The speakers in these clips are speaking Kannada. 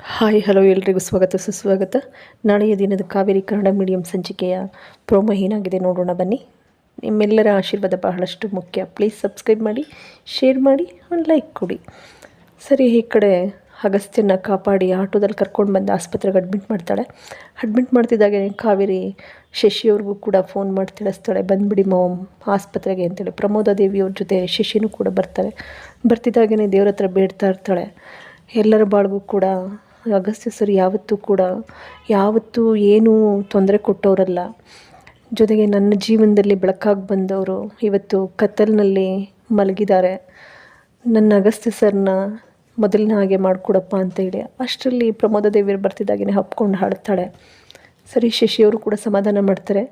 ಹಾಯ್, ಹಲೋ ಎಲ್ರಿಗೂ ಸ್ವಾಗತ, ಸುಸ್ವಾಗತ. ನಾಳೆಯ ದಿನದ ಕಾವೇರಿ ಕನ್ನಡ ಮೀಡಿಯಂ ಸಂಚಿಕೆಯ ಪ್ರೋಮೋ ಏನಾಗಿದೆ ನೋಡೋಣ ಬನ್ನಿ. ನಿಮ್ಮೆಲ್ಲರ ಆಶೀರ್ವಾದ ಬಹಳಷ್ಟು ಮುಖ್ಯ. ಪ್ಲೀಸ್ ಸಬ್ಸ್ಕ್ರೈಬ್ ಮಾಡಿ ಶೇರ್ ಮಾಡಿ ಒಂದು ಲೈಕ್ ಕೊಡಿ. ಸರಿ, ಈ ಕಡೆ ಅಗಸ್ತ್ಯನ ಕಾಪಾಡಿ ಆಟೋದಲ್ಲಿ ಕರ್ಕೊಂಡು ಬಂದು ಆಸ್ಪತ್ರೆಗೆ ಅಡ್ಮಿಟ್ ಮಾಡ್ತಾಳೆ. ಅಡ್ಮಿಟ್ ಮಾಡ್ತಿದ್ದಾಗೆ ಕಾವೇರಿ ಶಶಿಯವ್ರಿಗೂ ಕೂಡ ಫೋನ್ ಮಾಡಿ ತಿಳಿಸ್ತಾಳೆ. ಬಂದುಬಿಡಿ ಮಾಮ್ ಆಸ್ಪತ್ರೆಗೆ ಅಂತೇಳಿ. ಪ್ರಮೋದ ದೇವಿಯವ್ರ ಜೊತೆ ಶಶಿನೂ ಕೂಡ ಬರ್ತಾರೆ. ಬರ್ತಿದ್ದಾಗೇ ದೇವ್ರ ಹತ್ರ ಬೇಡ್ತಾ ಇರ್ತಾಳೆ. ಎಲ್ಲರ ಬಾಳ್ಗೂ ಕೂಡ ಅಗಸ್ತ್ಯ ಸರ್ ಯಾವತ್ತೂ ಕೂಡ ಯಾವತ್ತೂ ಏನೂ ತೊಂದರೆ ಕೊಟ್ಟವರಲ್ಲ. ಜೊತೆಗೆ ನನ್ನ ಜೀವನದಲ್ಲಿ ಬೆಳಕಾಗಿ ಬಂದವರು ಇವತ್ತು ಕತ್ತಲಿನಲ್ಲಿ ಮಲಗಿದ್ದಾರೆ. ನನ್ನ ಅಗಸ್ತ್ಯ ಸರ್ನ ಮೊದಲಿನ ಹಾಗೆ ಮಾಡಿಕೊಡಪ್ಪ ಅಂತೇಳಿ ಅಷ್ಟರಲ್ಲಿ ಪ್ರಮೋದ ದೇವಿಯರು ಬರ್ತಿದ್ದಾಗೇ ಹಪ್ಕೊಂಡು ಹಾಡ್ತಾಳೆ. ಸರಿ, ಶಶಿಯವರು ಕೂಡ ಸಮಾಧಾನ ಮಾಡ್ತಾರೆ.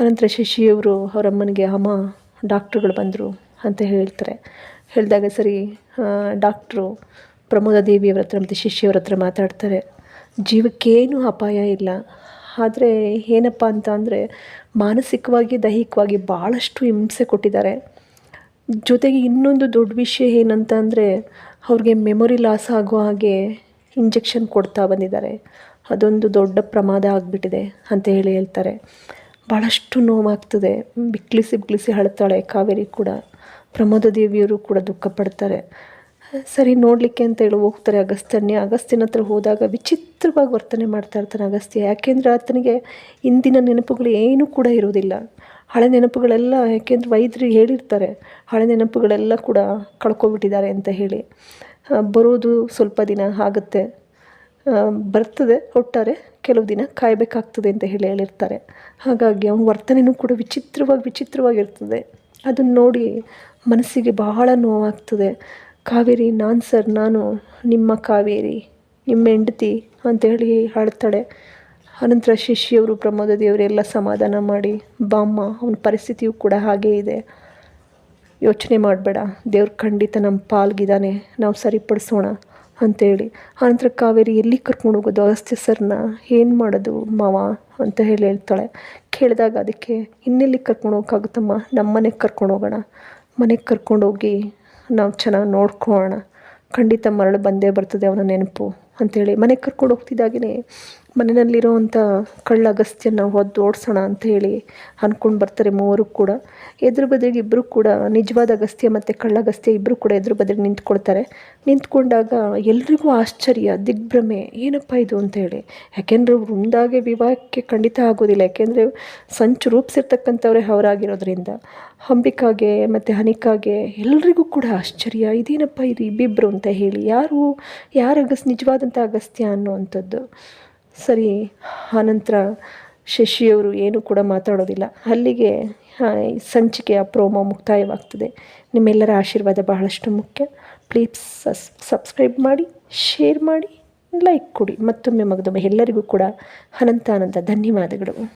ಅನಂತರ ಶಶಿಯವರು ಅವರಮ್ಮನಿಗೆ, ಅಮ್ಮ, ಡಾಕ್ಟ್ರುಗಳು ಬಂದರು ಅಂತ ಹೇಳ್ತಾರೆ. ಹೇಳಿದಾಗ ಸರಿ ಡಾಕ್ಟ್ರು ಪ್ರಮೋದ ದೇವಿಯವರ ಹತ್ರ ಮತ್ತು ಶಿಷ್ಯವರ ಹತ್ರ ಮಾತಾಡ್ತಾರೆ. ಜೀವಕ್ಕೇನೂ ಅಪಾಯ ಇಲ್ಲ. ಆದರೆ ಏನಪ್ಪ ಅಂತ ಅಂದರೆ ಮಾನಸಿಕವಾಗಿ, ದೈಹಿಕವಾಗಿ ಭಾಳಷ್ಟು ಹಿಂಸೆ ಕೊಟ್ಟಿದ್ದಾರೆ. ಜೊತೆಗೆ ಇನ್ನೊಂದು ದೊಡ್ಡ ವಿಷಯ ಏನಂತ ಅಂದರೆ ಅವ್ರಿಗೆ ಮೆಮೊರಿ ಲಾಸ್ ಆಗೋ ಹಾಗೆ ಇಂಜೆಕ್ಷನ್ ಕೊಡ್ತಾ ಬಂದಿದ್ದಾರೆ. ಅದೊಂದು ದೊಡ್ಡ ಪ್ರಮಾದ ಆಗಿಬಿಟ್ಟಿದೆ ಅಂತ ಹೇಳಿ ಹೇಳ್ತಾರೆ. ಭಾಳಷ್ಟು ನೋವಾಗ್ತದೆ. ಬಿಕ್ಲಿಸಿ ಬಿಕ್ಲಿಸಿ ಅಳ್ತಾಳೆ ಕಾವೇರಿ ಕೂಡ. ಪ್ರಮೋದ ದೇವಿಯವರು ಕೂಡ ದುಃಖ ಪಡ್ತಾರೆ ಸರಿ, ನೋಡಲಿಕ್ಕೆ ಅಂತ ಹೇಳಿ ಹೋಗ್ತಾರೆ ಅಗಸ್ತ್ಯನ್ನೇ. ಅಗಸ್ತ್ಯನ ಹತ್ರ ಹೋದಾಗ ವಿಚಿತ್ರವಾಗಿ ವರ್ತನೆ ಮಾಡ್ತಾ ಇರ್ತಾನೆ ಅಗಸ್ತ್ಯ. ಯಾಕೆಂದರೆ ಆತನಿಗೆ ಇಂದಿನ ನೆನಪುಗಳು ಏನೂ ಕೂಡ ಇರೋದಿಲ್ಲ ಹಳೆ ನೆನಪುಗಳೆಲ್ಲ ಯಾಕೆಂದರೆ ವೈದ್ಯರು ಹೇಳಿರ್ತಾರೆ, ಹಳೆ ನೆನಪುಗಳೆಲ್ಲ ಕೂಡ ಕಳ್ಕೊಬಿಟ್ಟಿದ್ದಾರೆ ಅಂತ ಹೇಳಿ. ಬರೋದು ಸ್ವಲ್ಪ ದಿನ ಆಗುತ್ತೆ. ಬರ್ತದೆ ಒಟ್ಟಾರೆ ಕೆಲವು ದಿನ ಕಾಯಬೇಕಾಗ್ತದೆ ಅಂತ ಹೇಳಿ ಹೇಳಿರ್ತಾರೆ. ಹಾಗಾಗಿ ಅವನ ವರ್ತನೆಯೂ ಕೂಡ ವಿಚಿತ್ರವಾಗಿ ವಿಚಿತ್ರವಾಗಿರ್ತದೆ. ಅದನ್ನು ನೋಡಿ ಮನಸ್ಸಿಗೆ ಬಹಳ ನೋವಾಗ್ತದೆ. ಕಾವೇರಿ ನಾನು ಸರ್ ನಾನು ನಿಮ್ಮ ಕಾವೇರಿ, ನಿಮ್ಮ ಹೆಂಡತಿ ಅಂತೇಳಿ ಹಾಡ್ತಾಳೆ. ಅನಂತರ ಶಿಷ್ಯವರು, ಪ್ರಮೋದ ದೇವರೆಲ್ಲ ಸಮಾಧಾನ ಮಾಡಿ, ಬಾಮ್ಮ, ಅವನ ಪರಿಸ್ಥಿತಿಯು ಕೂಡ ಹಾಗೇ ಇದೆ. ಯೋಚನೆ ಮಾಡಬೇಡ, ದೇವ್ರು ಖಂಡಿತ ನಮ್ಮ ಪಾಲ್ಗಿದ್ದಾನೆ, ನಾವು ಸರಿಪಡಿಸೋಣ ಅಂತೇಳಿ ಆನಂತರ ಕಾವೇರಿ ಎಲ್ಲಿ ಕರ್ಕೊಂಡು ಹೋಗೋದು? ಅಗಸ್ತ್ಯ ಸರ್ನ ಏನು ಮಾಡೋದು ಮಾವ ಅಂತ ಹೇಳಿ ಹೇಳ್ತಾಳೆ. ಕೇಳಿದಾಗ ಅದಕ್ಕೆ ಇನ್ನೆಲ್ಲಿ ಕರ್ಕೊಂಡು ಹೋಗೋಕ್ಕಾಗುತ್ತಮ್ಮ? ನಮ್ಮ ಮನೆಗೆ ಕರ್ಕೊಂಡು ಹೋಗೋಣ. ಮನೆಗೆ ಕರ್ಕೊಂಡೋಗಿ ನಾವು ಚೆನ್ನಾಗಿ ನೋಡ್ಕೊಳ್ಳೋಣ. ಖಂಡಿತ ಮರಳು ಬಂದೇ ಬರ್ತದೆ ಅವನ ನೆನಪು ಅಂಥೇಳಿ ಮನೆಗೆ ಕರ್ಕೊಂಡು ಹೋಗ್ತಿದ್ದಾಗೇ ಮನೆಯಲ್ಲಿರೋವಂಥ ಕಳ್ಳ ಅಗಸ್ತ್ಯನ ಹೊದ್ದು ಓಡಿಸೋಣ ಅಂತ ಹೇಳಿ ಅಂದ್ಕೊಂಡು ಬರ್ತಾರೆ ಮೂವರು ಕೂಡ. ಎದುರು ಬದಿಗೆ ಇಬ್ಬರು ಕೂಡ, ನಿಜವಾದ ಅಗಸ್ತ್ಯ ಮತ್ತು ಕಳ್ಳ ಅಗಸ್ತ್ಯ ಇಬ್ಬರು ಕೂಡ ಎದುರು ಬದಿಗೆ ನಿಂತ್ಕೊಳ್ತಾರೆ. ನಿಂತ್ಕೊಂಡಾಗ ಎಲ್ರಿಗೂ ಆಶ್ಚರ್ಯ, ದಿಗ್ಭ್ರಮೆ, ಏನಪ್ಪ ಇದು ಅಂತ ಹೇಳಿ. ಯಾಕೆಂದರೆ ಒಂದಾಗೆ ವಿವಾಹಕ್ಕೆ ಖಂಡಿತ ಆಗೋದಿಲ್ಲ. ಯಾಕೆಂದರೆ ಸಂಚು ರೂಪಿಸಿರ್ತಕ್ಕಂಥವ್ರೆ ಅವರಾಗಿರೋದ್ರಿಂದ. ಅಂಬಿಕಾಗೆ ಮತ್ತು ಹನಿಕಾಗೆ ಎಲ್ರಿಗೂ ಕೂಡ ಆಶ್ಚರ್ಯ, ಇದೇನಪ್ಪ ಇದು ಇಬ್ಬಿಬ್ಬರು ಅಂತ ಹೇಳಿ. ಯಾರು ಯಾರು ಅಗಸ್ ನಿಜವಾದಂಥ ಅಗಸ್ತ್ಯ ಅನ್ನುವಂಥದ್ದು. ಸರಿ, ಆನಂತರ ಶಶಿಯವರು ಏನೂ ಕೂಡ ಮಾತಾಡೋದಿಲ್ಲ. ಅಲ್ಲಿಗೆ ಸಂಚಿಕೆಯ ಪ್ರೋಮೋ ಮುಕ್ತಾಯವಾಗ್ತದೆ. ನಿಮ್ಮೆಲ್ಲರ ಆಶೀರ್ವಾದ ಬಹಳಷ್ಟು ಮುಖ್ಯ. ಪ್ಲೀಸ್ ಸಸ್, ಸಬ್ಸ್ಕ್ರೈಬ್ ಮಾಡಿ, ಶೇರ್ ಮಾಡಿ, ಲೈಕ್ ಕೊಡಿ. ಮತ್ತೊಮ್ಮೆ ಮಗದೊಮ್ಮೆ ಎಲ್ಲರಿಗೂ ಕೂಡ ಅನಂತ ಅನಂತ ಧನ್ಯವಾದಗಳು.